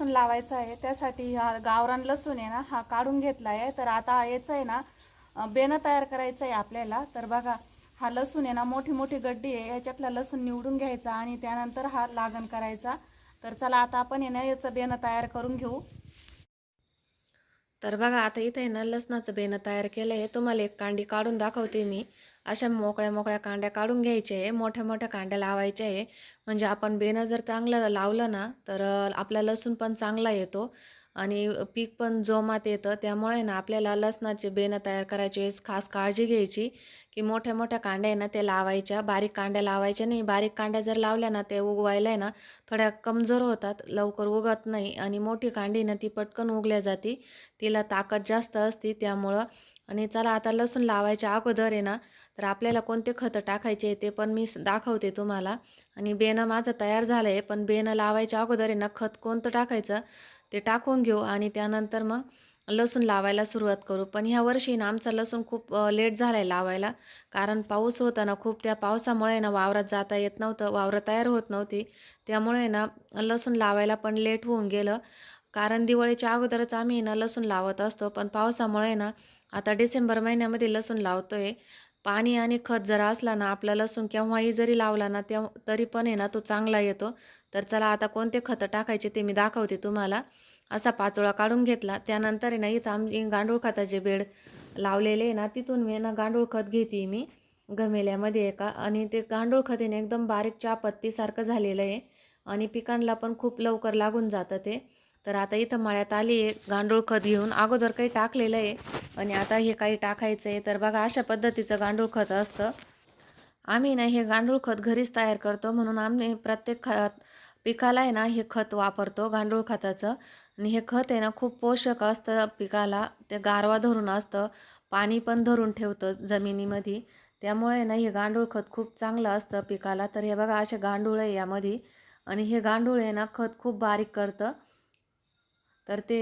लसूण लावायचं आहे त्यासाठी हा गावरान लसूण आहे ना हा काढून घेतला आहे. तर आता याचं आहे ना बेणं बेनं तयार करायचं आहे आपल्याला. तर बघा हा लसूण आहे ना मोठी मोठी गड्डी आहे. याच्यातला लसूण निवडून घ्यायचा आणि त्यानंतर हा लागण करायचा. तर चला आता आपण आहे ना याचं बेनं तयार करून घेऊ. तर बघा आता इथे ना लसणाचं बेणं तयार केलं आहे तुम्हाला एक कांडी काढून दाखवते मी. अशा मोकळ्या मोकळ्या कांड्या काढून घ्यायच्या आहे मोठ्या मोठ्या कांड्या लावायच्या आहे म्हणजे आपण बेणं जर चांगलं लावलं ना तर आपला लसूण पण चांगला येतो. आणि पीक पण जोमात येतं. त्यामुळे ना आपल्याला लसणाचे बेणं तयार करायच्या वेळेस खास काळजी घ्यायची. की मोठ्या मोठ्या कांड्या आहे ना ते लावायच्या. बारीक कांड्या लावायच्या नाही. बारीक कांड्या जर लावल्या ना ते उगवायला आहे ना थोड्या कमजोर होतात. लवकर उगत नाही. आणि मोठी कांडी ना ती पटकन उगल्या जाते. तिला ताकद जास्त असते त्यामुळं. आणि चला आता लसूण लावायच्या अगोदर आहे ना तर आपल्याला कोणते खतं टाकायचे ते पण मी दाखवते तुम्हाला. आणि बेणं माझं तयार झालं आहे पण बेणं लावायच्या अगोदर आहे ना खत कोणतं टाकायचं ते टाकून घेऊ आणि त्यानंतर मग लसूण लावायला सुरुवात करू. पण ह्या वर्षी ना आमचा लसूण खूप लेट झाला आहे लावायला. कारण पाऊस होता ना खूप त्या पावसामुळे ना वावरात जाता येत नव्हतं वावरं तयार होत नव्हती. त्यामुळे ना लसूण लावायला पण लेट होऊन गेलं. कारण दिवाळीच्या अगोदरच आम्ही ना लसूण लावत असतो पण पावसामुळे ना आता डिसेंबर महिन्यामध्ये लसूण लावतो आहे पाणी आणि खत जर असला ना आपला लसूण केव्हाही जरी लावला ना तेव्हा तरी पण आहे ना तो चांगला येतो. तर चला आता कोणते खतं टाकायचे ते मी दाखवते तुम्हाला. असा पाचोळा काढून घेतला. त्यानंतर आहे ना इथं आम्ही गांडूळ खताचे बेड लावलेले आहे ना तिथून मी ना गांडूळ खत घेते मी गमेल्यामध्ये एका. आणि ते गांडूळ खत एकदम बारीक चहापत्तीसारखं झालेलं आहे. आणि पिकांना पण खूप लवकर लागून जातं ते. तर आता इथं मळ्यात आली आहे गांडूळ खत घेऊन. अगोदर काही टाकलेलं आहे आणि आता हे काही टाकायचं आहे. तर बघा अशा पद्धतीचं गांडूळ खत असतं. आम्ही ना हे गांडूळ खत घरीच तयार करतो. म्हणून आम्ही प्रत्येक खत पिकाला आहे ना हे खत वापरतो गांडूळ खताचं. आणि हे खत आहे ना खूप पोषक असतं पिकाला. ते गारवा धरून असतं. पाणी पण धरून ठेवतं जमिनीमध्ये. त्यामुळे ना हे गांडूळ खत खूप चांगलं असतं पिकाला. तर हे बघा असे गांडूळ आहे यामध्ये. आणि हे गांडूळ आहे ना खत खूप बारीक करतं. तर ते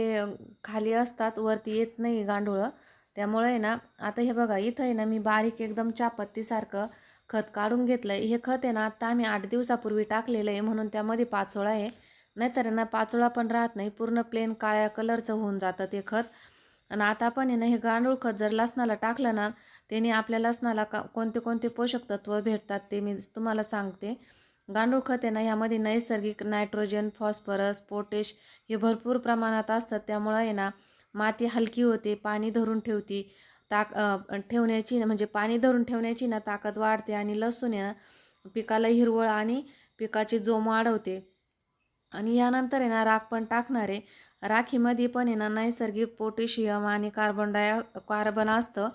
खाली असतात वरती येत नाही गांडूळं. त्यामुळे आहे ना आता हे बघा इथं आहे ना मी बारीक एकदम चापत्तीसारखं खत काढून घेतलं आहे हे खत आहे ना आत्ता आम्ही आठ दिवसापूर्वी टाकलेलं आहे म्हणून त्यामध्ये पाचोळा आहे. नाहीतर ना पाचोळा पण राहत नाही पूर्ण प्लेन काळ्या कलरचं होऊन जातं ते खत. आणि आता पण आहे ना हे गांडूळ खत जर लसणाला टाकलं ना त्याने आपल्या लसणाला का कोणते कोणते पोषक तत्व भेटतात ते मी तुम्हाला सांगते. गांडूळ खत आहे ना ह्यामध्ये नैसर्गिक नायट्रोजन फॉस्फरस पोटॅश हे भरपूर प्रमाणात असतात. त्यामुळं आहे ना माती हलकी होते पाणी धरून ठेवते ताक ठेवण्याची म्हणजे पाणी धरून ठेवण्याची ना ताकद वाढते आणि लसूण आहे ना पिकाला हिरवळ आणि पिकाची जोम वाढवते. आणि यानंतर आहे ना राख पण टाकणार आहे. राखीमध्ये पण आहे ना नैसर्गिक पोटॅशियम आणि कार्बन डाय कार्बन असतं.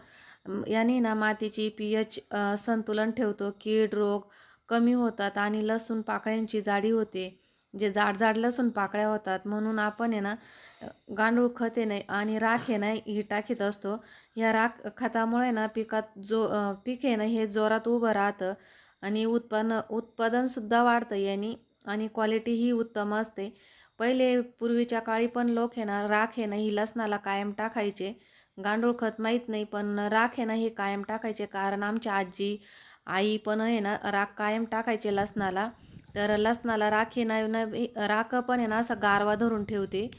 याने ना मातीची पी एच संतुलन ठेवतो. कीड रोग कमी होतात आणि लसूण पाकळ्यांची जाडी होते. जे जाड जाड लसूण पाकळ्या होतात म्हणून आपण आहे ना गांडूळ खत आहे नाही आणि राख आहे ना ही टाकीत असतो. या राख खतामुळे ना पिकात जो पीक आहे ना हे जोरात उभं राहतं आणि उत्पन्न उत्पादनसुद्धा वाढतं याने आणि क्वालिटीही उत्तम असते. पहिले पूर्वीच्या काळी पण लोक आहे ना राख आहे ना ही लसणाला कायम टाकायचे. गांडूळ खत माहीत नाही पण राख आहे ना हे कायम टाकायचे. कारण आमची आजी आई पण आहे ना राख कायम टाकायचे लसणाला. तर लसणाला राख ना ना राख पण आहे ना असं गारवा धरून ठेवते.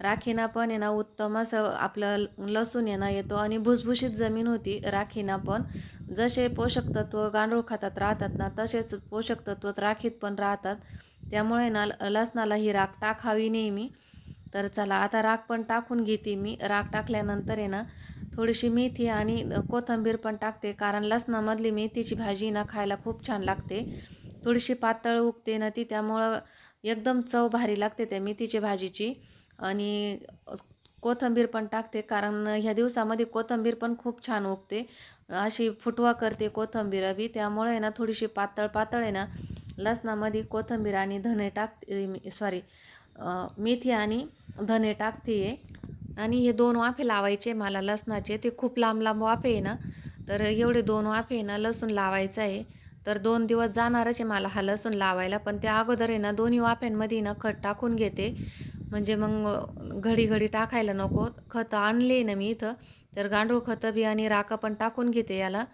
राखीना पण आहे ना उत्तम असं आपलं लसूण आहे ना येतो आणि भुसभुशीत जमीन होती. राखीना पण जसे पोषक तत्व गांडूळ खतात राहतात ना तसेच पोषक तत्व राखीत पण राहतात. त्यामुळे ना लसणाला ही राख टाकावी नेहमी. तर चला आता राख पण टाकून घेते मी. राख टाकल्यानंतर आहे ना थोडीशी मेथी आणि कोथिंबीर पण टाकते. कारण लसणामधली मेथीची भाजी ना खायला खूप छान लागते. थोडीशी पातळ उगते ना ती त्यामुळं एकदम चव भारी लागते त्या मेथीची भाजीची. आणि कोथिंबीर पण टाकते कारण ह्या दिवसामध्ये कोथिंबीर पण खूप छान उगते अशी फुटवा करते कोथिंबीर बी. त्यामुळे आहे ना थोडीशी पातळ पातळ आहे ना लसणामध्ये कोथिंबीर आणि धने टाकते सॉरी मेथी आणि धने टाकते आणि हे दोन वाफे लावायचे मला लसणाचे. ते खूप लांब लांब वाफे आहे ना. तर एवढे दोन वाफे आहे ना लसूण लावायचं आहे. तर दोन दिवस जाणारच आहे मला हा लसूण लावायला. पण त्या अगोदर आहे ना दोन्ही वाफ्यांमध्ये ना खत टाकून घेते. म्हणजे मग घडी घडी टाकायला नको. खतं आणले ना मी इथं. तर गांडूळ खतं बी आणि राखं पण टाकून घेते याला.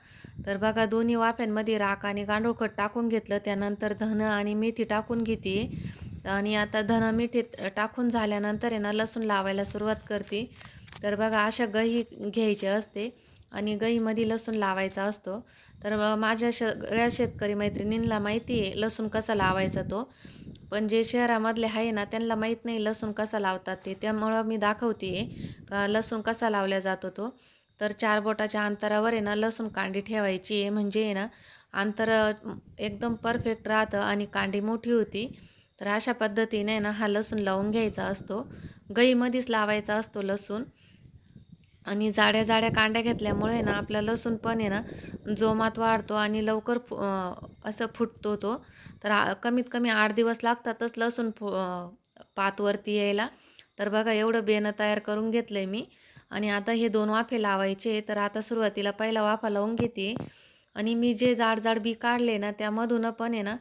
तर बघा दोन्ही वाफ्यांमध्ये राख आणि गांडूळ खत टाकून घेतलं. त्यानंतर धनं आणि मेथी टाकून घेते. आणि आता धना मीठ टाकून झाल्यानंतर आहे ना लसूण लावायला सुरुवात करते. तर बघा अशा गही घ्यायची असते आणि गहीमध्ये लसूण लावायचा असतो. तर माझ्या सगळ्या शेतकरी मैत्रिणींना माहिती आहे लसूण कसा लावायचा तो. पण जे शहरामधले आहे ना त्यांना माहीत नाही लसूण कसा लावतात ते. त्यामुळं मी दाखवते का लसूण कसा लावला जातो तो. तर चार बोटाच्या अंतरावर आहे ना लसूण कांडी ठेवायची आहे. म्हणजे आहे ना अंतर एकदम परफेक्ट राहतं आणि कांडी मोठी होती. तर अशा पद्धतीने ना हा लसूण लावून घ्यायचा असतो. गईमध्येच लावायचा असतो लसूण. आणि जाड्या जाड्या कांड्या घेतल्यामुळे ना आपला लसूण पण आहे ना जोमात वाढतो आणि लवकर फु असं फुटतो तो. तर कमीत कमी आठ दिवस लागतातच लसूण फु पातवरती यायला. तर बघा एवढं बेणं तयार करून घेतलं आहे मी. आणि आता हे दोन वाफे लावायचे. तर आता सुरुवातीला पहिला वाफा लावून घेते. आणि मी जे जाड जाड बी काढले ना त्यामधून पण आहे ना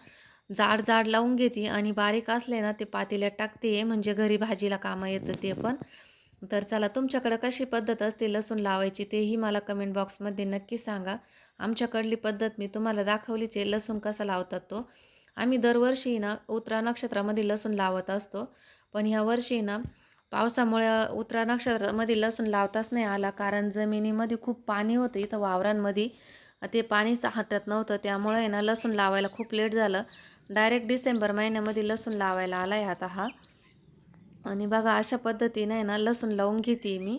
जाड जाड लावून घेते आणि बारीक असले ना ते पातेल्यात टाकते. म्हणजे घरी भाजीला कामं येतं ते पण. तर चला तुमच्याकडं कशी पद्धत असते लसूण लावायची तेही मला कमेंट बॉक्समध्ये नक्की सांगा. आमच्याकडली पद्धत मी तुम्हाला दाखवलीच आहे लसूण कसा लावतात तो. आम्ही दरवर्षी ना उतरा नक्षत्रामध्ये लसूण लावत असतो. पण ह्या वर्षी ना पावसामुळे उतरा नक्षत्रामध्ये लसूण लावताच नाही आला. कारण जमिनीमध्ये खूप पाणी होतं इथं वावरांमध्ये. ते पाणीच हटत नव्हतं त्यामुळे ना लसूण लावायला खूप लेट झालं. डायरेक्ट डिसेंबर महिन्यामध्ये लसूण लावायला आला आहे आता हा. आणि बघा अशा पद्धतीने आहे ना लसूण लावून घेते मी.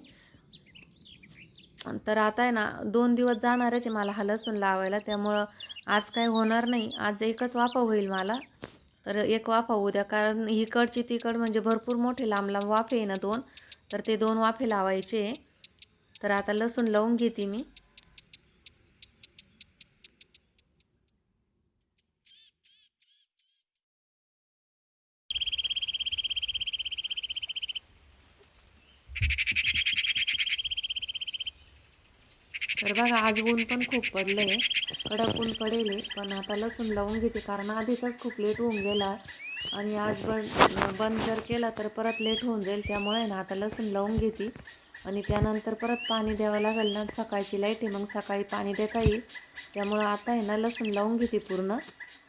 तर आता आहे ना दोन दिवस जाणारच आहे मला हा लसूण लावायला. त्यामुळं आज काय होणार नाही. आज एकच वाफा होईल मला. तर एक वाफा होऊ द्या कारण इकडची तिकड म्हणजे भरपूर मोठे लांब लांब वाफे आहे ना दोन. तर ते दोन वाफे लावायचे. तर आता लसूण लावून घेते मी तर बघा आज ऊन पण खूप पडलं आहे कडक ऊन पडेल पण आता लसूण लावून घेते. कारण आधीचाच खूप लेट होऊन गेला. आणि आज बंद बंद जर केला तर परत लेट होऊन जाईल. त्यामुळे ना आता लसूण लावून घेते. आणि त्यानंतर परत पाणी द्यावं लागेल ना. सकाळची लाइट आहे. मग सकाळी पाणी देता येईल. त्यामुळं आता आहे ना लसूण लावून घेते पूर्ण.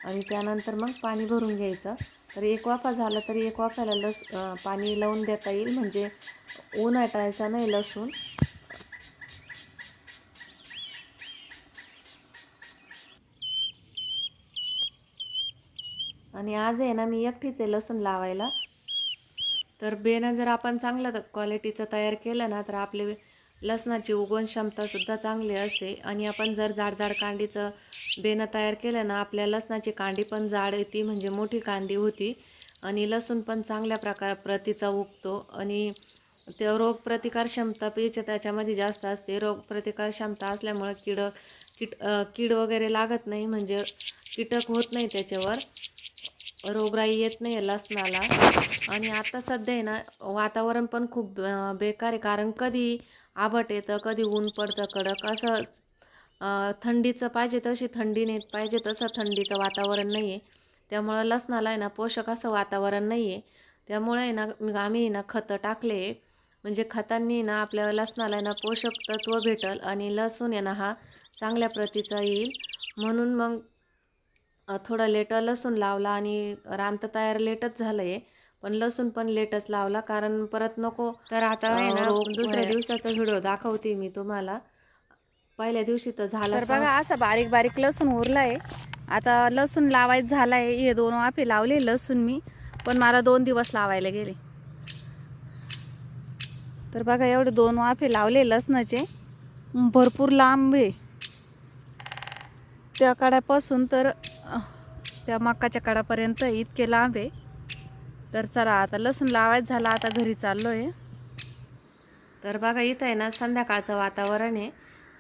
आणि त्यानंतर मग पाणी भरून घ्यायचं. तर एक वाफा झाला तरी एक वाफ्याला लस पाणी लावून देता येईल. म्हणजे ऊन हटायचं नाही लसूण. आणि आज आहे ना मी एकटीच आहे लसूण लावायला. तर बेनं जर आपण चांगलं क्वालिटीचं तयार केलं ना तर आपले लसणाची उगवण क्षमतासुद्धा चांगली असते. आणि आपण जर जाड जाड कांडीचं बेनं तयार केलं ना आपल्या लसणाची कांडी पण जाड येते म्हणजे मोठी कांडी होती. आणि लसूण पण चांगल्या प्रकार प्रतीचा उगतो. आणि ते रोगप्रतिकार क्षमता पेच्या त्याच्यामध्ये जास्त असते. रोगप्रतिकार क्षमता असल्यामुळं किड कीट कीड वगैरे लागत नाही म्हणजे कीटक होत नाही त्याच्यावर. रोगराई येत नाही लसणाला. आणि आता सध्या आहे ना वातावरण पण खूप बेकार आहे. कारण कधी आभट येतं कधी ऊन पडतं कडक. असं थंडीचं पाहिजे तशी थंडी नाही पाहिजे तसं थंडीचं वातावरण नाही आहे. त्यामुळं लसणाला आहे ना पोषक असं वातावरण नाही आहे. त्यामुळे आहे ना मग आम्ही ना खतं टाकले म्हणजे खतांनी ना आपल्या लसणाला आहे ना पोषक तत्व भेटल आणि लसूण आहे ना हा चांगल्या प्रतीचा येईल. म्हणून मग थोडा लेट लसूण लावला आणि रांत तयार लेटच झालं आहे पण लसूण पण लेटच लावला कारण परत नको. तर आता आहे ना दुसऱ्या. दिवसाचा व्हिडिओ दाखवते मी तुम्हाला. पहिल्या दिवशी तर झाला तर बघा असं बारीक बारीक लसूण उरलंय. आता लसूण लावायचं झालाय. हे दोन वाफे लावले लसूण मी. पण मला दोन दिवस लावायला गेले. तर बघा एवढे दोन वाफे लावले लसणाचे. भरपूर लांब आहे. त्या कड्यापासून तर त्या मकाच्या कडापर्यंत इतके लांब आहे. तर चला आता लसूण लावायचं झाला आता घरी चाललोय. तर बघा इथं आहे ना संध्याकाळचं वातावरण आहे.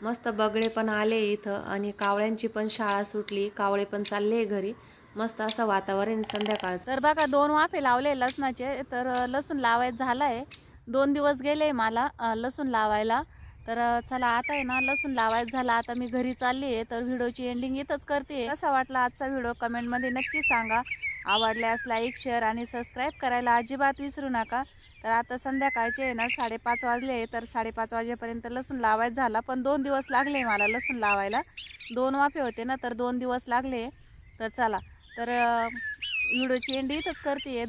मस्त बगडे पण आले इथं आणि कावळ्यांची पण शाळा सुटली कावळे पण चालले घरी. मस्त असं वातावरण आहे संध्याकाळचं. तर बघा दोन वाफे लावले लसणाचे तर लसूण लावायचं झालाय. दोन दिवस गेले मला लसूण लावायला. तर चला आता आहे ना लसूण लावायचं झाला. आता मी घरी चालली आहे तर व्हिडिओची एंडिंग इथंच करते. कसा वाटला आजचा व्हिडिओ कमेंटमध्ये नक्की सांगा. आवडल्यास लाईक शेअर आणि सबस्क्राईब करायला अजिबात विसरू नका. तर आता संध्याकाळचे आहे ना साडेपाच वाजले तर साडेपाच वाजेपर्यंत लसूण लावायचं झाला. पण दोन दिवस लागले मला लसूण लावायला. दोन वाफे होते ना तर दोन दिवस लागले तर चला. तर व्हिडिओची एंड इथंच करते.